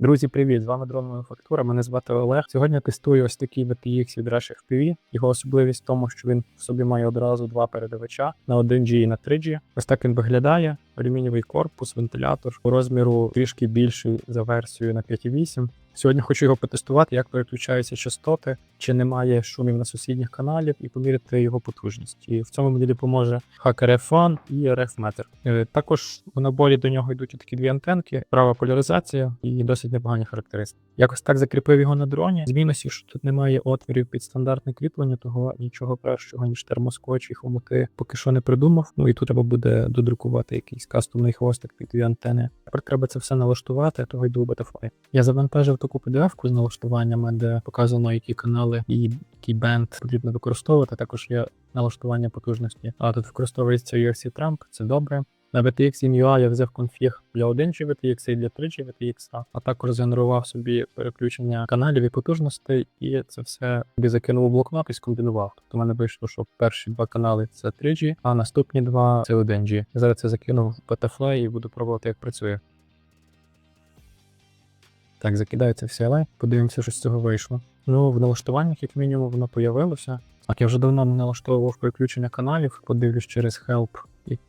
Друзі, привіт! З вами Дрон Мануфактура. Мене звати Олег. Сьогодні я тестую ось такий VPX від Rush FPV. Його особливість в тому, що він в собі має одразу два передавача на 1G і на 3G. Ось так він виглядає. Алюмінієвий корпус, вентилятор у розміру трішки більший за версією на 5.8. Сьогодні хочу його потестувати, як переключаються частоти, чи немає шумів на сусідніх каналів, і поміряти його потужність. І в цьому мені допоможе Hacker F1 і RF Meter. Е, Також у наборі до нього йдуть такі дві антенки, права поляризація і досить непогані характеристики. Якось так закріпив його на дроні. З мінусів, що тут немає отворів під стандартне кріплення, того нічого кращого, ніж термоскотч і хомути, поки що не придумав. Ну і тут треба буде додрукувати якийсь кастомний хвостик під дві антени. Тепер треба це все налаштувати, того йду у Betafly. Я завантажив таку PDF-ку з налаштуваннями, де показано, які канали і який бенд потрібно використовувати. Також є налаштування потужності. А тут використовується URC Trump, це добре. На VTX MUI я взяв конфіг для 1G VTX і для 3G VTX, а також згенерував собі переключення каналів і потужностей, і це все собі закинув у блокнот і скомбінував. Тобто в мене вийшло, що перші два канали це 3G, а наступні два це 1G. Я зараз це закинув в Betafly і буду пробувати, як працює. Так, закидається всі але подивимося, що з цього вийшло. Ну, в налаштуваннях, як мінімум, воно появилося. Так, я вже давно не налаштовував переключення каналів, подивлюсь через Help,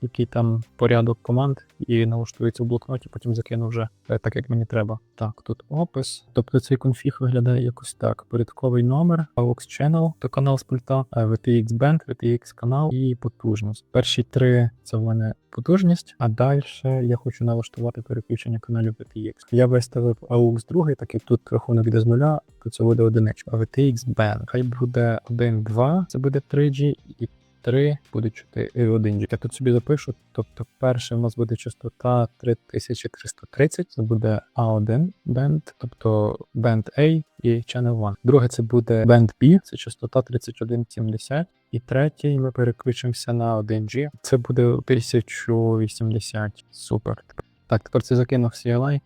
який там порядок команд, і налаштується в блокноті, потім закину вже е, так, як мені треба. Так, тут опис. Тобто цей конфіг виглядає якось так: порядковий номер, AUX Channel, то канал з пульта, е, VTX Band, VTX канал і потужність. Перші три це в мене потужність, а далі я хочу налаштувати переключення каналів VTX. Я виставив AUX 2, так як тут рахунок йде з нуля, то це буде одиничка. VTX Band. Хай буде 1, 2, це буде 3G, і 3 буде 4, 1G. Я тут собі запишу. Тобто, перше в нас буде частота 3330, це буде A1 band, тобто band A і channel 1. Друге це буде band B, це частота 3170. І третій ми переключимося на 1G. Це буде 1080. Супер. Так, тепер це закинув CLI.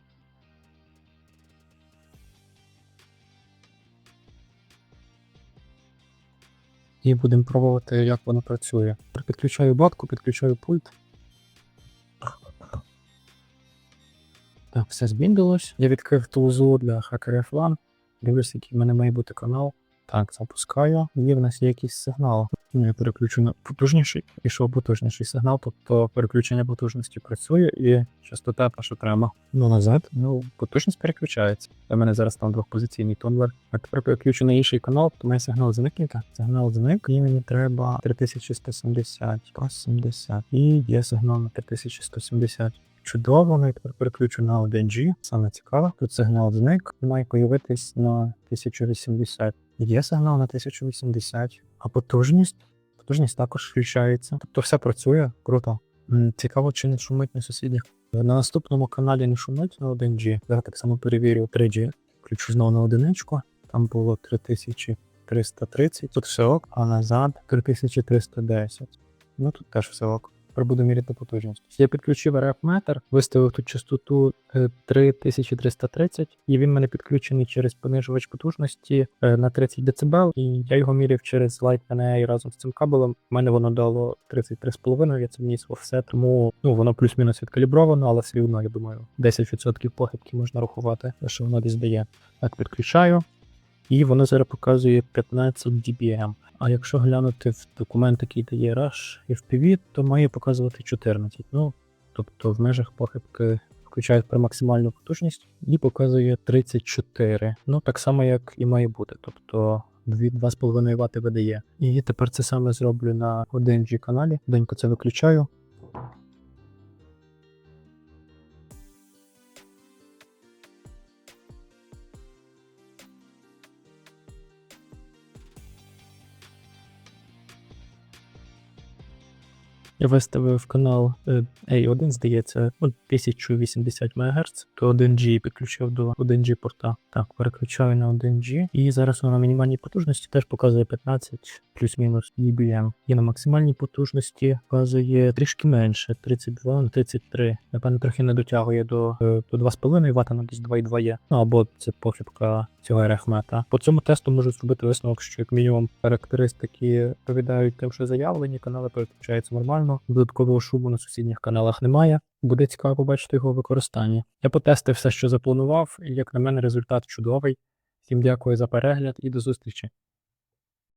І будемо пробувати, як воно працює. Підключаю батку, підключаю пульт. Так, все збіндилось. Я відкрив тулзу для Hacker F1. Дивлюся, який в мене має бути канал. Так, запускаю. І в нас є якийсь сигнал. Ну, я переключу на потужніший. Пішов потужніший сигнал, тобто переключення потужності працює і частота та, що треба. Ну, назад. Ну, потужність переключається. У мене зараз там двохпозиційний тонлер. А тепер переключу на інший канал, то має сигнал зникнути. Сигнал зник, і мені треба 3170, 170. І є сигнал на 3170. Чудово, ну і тепер переключу на 1G. Саме цікаве. Тут сигнал зник, має появитись на 1080. Є сигнал на 1080, а потужність? Потужність також включається. Тобто все працює, круто. Цікаво, чи не шумить на сусідніх. На наступному каналі не шумить на 1G. Зараз так само перевірю 3G. Включу знову на одиничку. Там було 3330. Тут все ок, а назад 3310. Ну тут теж все ок. Тепер буду міряти потужність. Я підключив RF метр, виставив тут частоту е, 3330, і він мене підключений через понижувач потужності е, на 30 дБ, і я його міряв через Light NA разом з цим кабелем. У мене воно дало 33,5, я це вніс в офсет, тому ну воно плюс-мінус відкалібровано, але все одно, я думаю, 10% похибки можна рахувати, що воно десь дає. Так, підключаю. І воно зараз показує 15 dBm. А якщо глянути в документ, який дає Rush FPV, то має показувати 14. Ну, тобто в межах похибки включає при максимальну потужність і показує 34. Ну, так само, як і має бути. Тобто 2,5 Вт видає. І тепер це саме зроблю на 1G каналі. Денько це виключаю. Я виставив канал е, A1, здається, ну, 1080 МГц, то 1G підключив до 1G порта. Так, переключаю на 1G. І зараз на мінімальній потужності теж показує 15 плюс-мінус dBm. І на максимальній потужності показує трішки менше 32 на 33. Напевно, трохи не дотягує до, е, до 2,5 Вт, на десь 2,2 є. Ну або це похибка цього RF-мета. По цьому тесту можу зробити висновок, що як мінімум характеристики відповідають тим, що заявлені, канали переключаються нормально. Додаткового шуму на сусідніх каналах немає. Буде цікаво побачити його використання. Я потестив все, що запланував, і як на мене, результат чудовий. Всім дякую за перегляд і до зустрічі.